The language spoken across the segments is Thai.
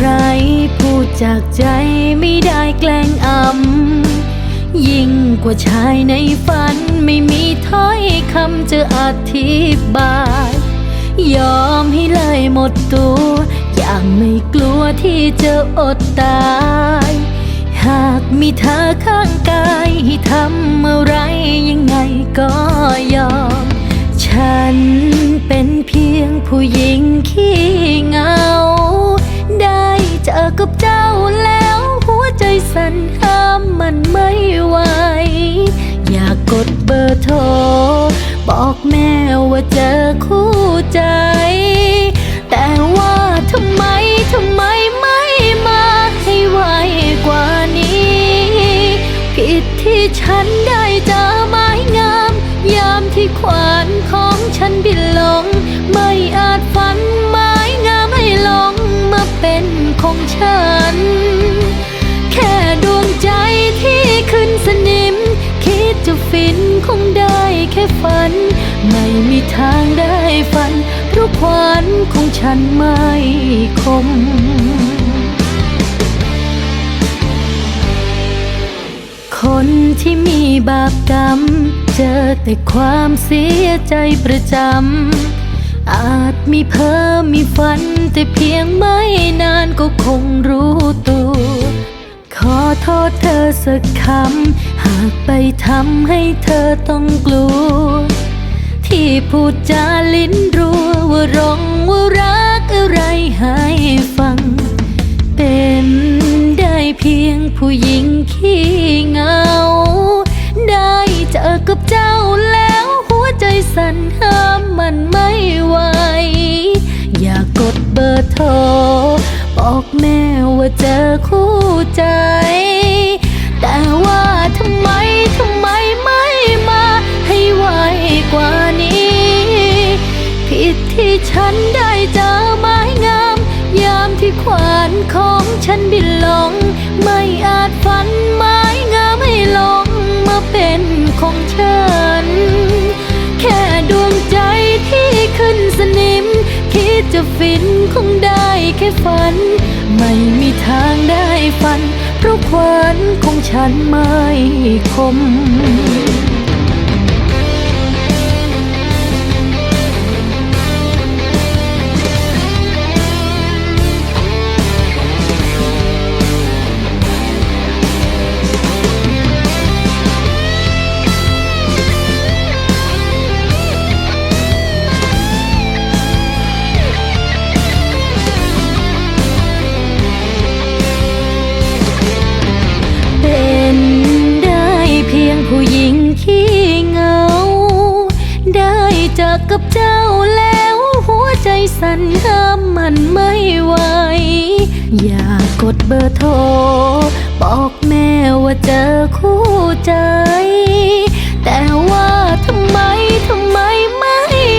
ใคร พูดจากใจไม่ได้แกล้งอำ ยิ่งกว่าชายในฝันไม่มีถ้อยคำจะอธิบาย ยอมให้เลยหมดตัว อย่างไม่กลัวที่จะอดตาย หากมีเธอข้างกายให้ทำอะไรยังไงก็ยอม ฉันเป็นเพียงผู้หญิงขี้ เบอร์โทร บอกแม่ว่าเจอคู่ใจ แต่ว่าทำไมทำไมไม่มาให้ไวกว่านี้ ผิดที่ฉันได้เจอไม้งาม ยามที่ขวานของฉันบินลง ไม่อาจฝันไม้งามให้ลงมาเป็นของฉัน แค่ดวงใจที่ขึ้นสนิม คิดจะฟิน ม่มีทางได้ฝันเพราะขวานของฉันไม่คมคนที่มีบาปกรรม เจอแต่ความเสียใจประจำ อาจมีเพ้อมีฝัน แต่เพียงไม่นานก็คงรู้ตัว ขอโทษเธอสักคำ หากไปทำให้เธอต้องกลัว พูดจาลิ้นรัวว่าร้องว่ารักอะไรให้ฟัง เป็นได้เพียงผู้หญิงขี้เงา ได้เจอกับเจ้าแล้วหัวใจสั่นห้ามมันไม่ไหว อย่ากกดเบอร์โทรบอกแม่ว่าเจอคู่ใจ ที่ขวานของฉันบินลง ไม่อาจฝันไม้งามให้ลงมาเป็นของฉัน แค่ดวงใจที่ขึ้นสนิม คิดจะฟินคงได้แค่ฝัน ไม่มีทางได้ฝัน เพราะขวานของฉันไม่คม กับเจ้าแล้วหัวใจสั่นห้ามมันไม่ไหว อย่ากกดเบอร์โทร บอกแม่ว่าเจอคู่ใจ แต่ว่าทำไมทำไมไม่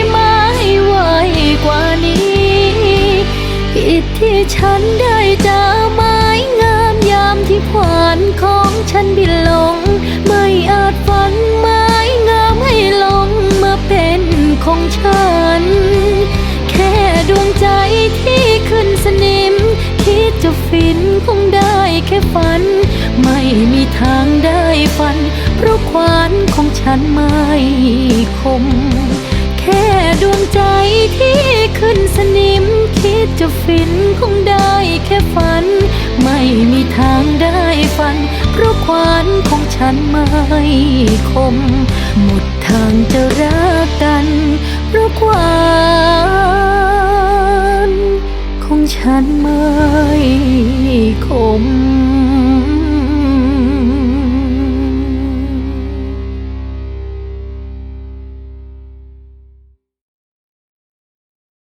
ไมาให้ไวกว่านี้ผิดที่ฉันได้จอไม้งามยามที่ขวานของฉันบิ คิดจะฟินคงได้แค่ฝัน ไม่มีทางได้ฝัน เพราะขวานของฉันไม่คม แค่ดวงใจที่ขึ้นสนิม คิดจะฟินคงได้แค่ฝัน ไม่มีทางได้ฝัน เพราะขวานของฉันไม่คม หมดทางจะรักกัน